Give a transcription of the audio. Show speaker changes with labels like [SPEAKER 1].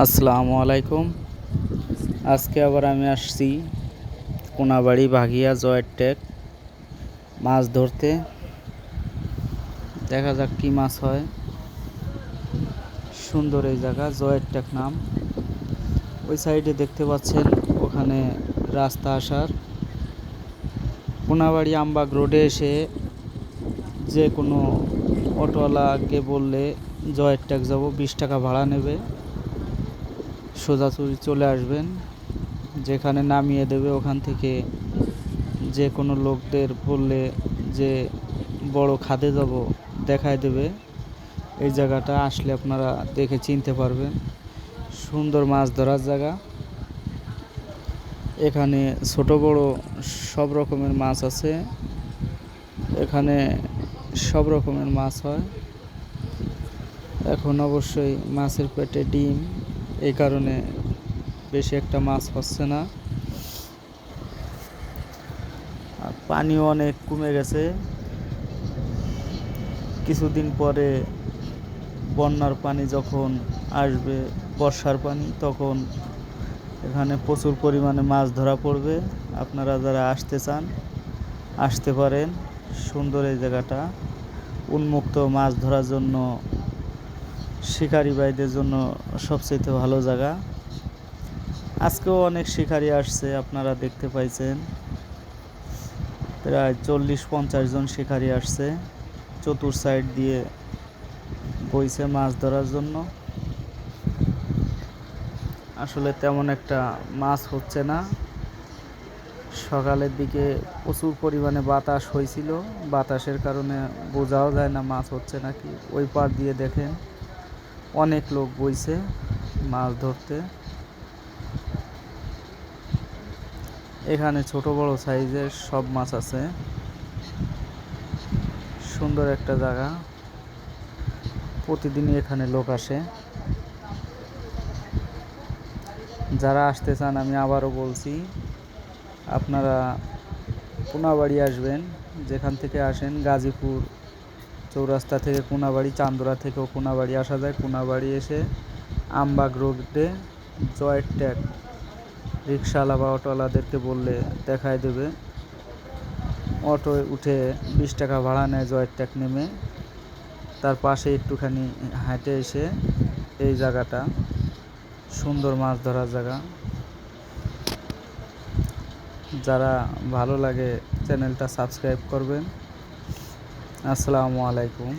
[SPEAKER 1] আসসালামু আলাইকুম। আজকে আবার আমি আসছি কোনাবাড়ি বাঘিয়া জয়ের টেক মাছ ধরতে। দেখা যাক কি মাছ হয়। সুন্দর এই জায়গা, জয়ের টেক নাম। ওই সাইডে দেখতে পাচ্ছেন ওখানে রাস্তা আসার। কোনাবাড়ি আমবাগ রোডে এসে যে কোনো অটোওয়ালাকে বললে জয়ের টেক যাব, বিশ টাকা ভাড়া নেবে। সোজাসুজি চলে আসবেন। যেখানে নামিয়ে দেবে ওখান থেকে যে কোনো লোকদের বললে যে বড় খাদে যাব, দেখায় দেবে। এই জায়গাটা আসলে আপনারা দেখে চিনতে পারবেন। সুন্দর মাছ ধরার জায়গা। এখানে ছোট, বড় সব রকমের মাছ আছে। এখানে সব রকমের মাছ হয়। এখন অবশ্যই মাছের পেটে ডিম। এই কারণে বেশি একটা মাছ হচ্ছে না। আর পানিও অনেক কমে গেছে। কিছুদিন পরে বন্যার পানি যখন আসবে, বর্ষার পানি, তখন এখানে প্রচুর পরিমাণে মাছ ধরা পড়বে। আপনারা যারা আসতে চান, আসতে পারেন। সুন্দর এই জায়গাটা। উন্মুক্ত মাছ ধরার জন্য শিকারি ভাইদের জন্য সবচেয়ে ভালো জায়গা। আজকেও অনেক শিকারি আসছে, আপনারা দেখতে পাইছেন। প্রায় চল্লিশ পঞ্চাশ জন শিকারি আসছে, চতুর সাইড দিয়ে বইছে মাছ ধরার জন্য। আসলে তেমন একটা মাছ হচ্ছে না। সকালের দিকে প্রচুর পরিমাণে বাতাস হয়েছিল বাতাসের কারণে বোঝাও যায় না মাছ হচ্ছে নাকি। ওই পার দিয়ে দেখেন। অনেক লোক বইছে মাছ ধরতে। এখানে ছোট বড় সাইজের সব মাছ আছে। সুন্দর একটা জায়গা। প্রতিদিনই এখানে লোক আসে। যারা আসতে চান, আমি আবারও বলছি, আপনারা কোনাবাড়ি আসবেন, যেখান থেকে আসেন গাজীপুর চৌরাস্তা থেকে কোনাবাড়ি, চান্দরা থেকেও কোনাবাড়ি আসা যায়। কোনাবাড়ি এসে আমবাগ রোডে জয়ের ট্যাগ। রিক্সাওয়ালা বা অটোওয়ালাদেরকে বললে দেখায় দেবে। অটোয় উঠে বিশ টাকা ভাড়া নেয় জয়ের ট্যাগ নেমে। তার পাশে একটুখানি হাঁটে এসে এই জায়গাটা। সুন্দর মাছ ধরার জায়গা। যারা ভালো লাগে চ্যানেলটা সাবস্ক্রাইব করবেন। আসসালামু আলাইকুম।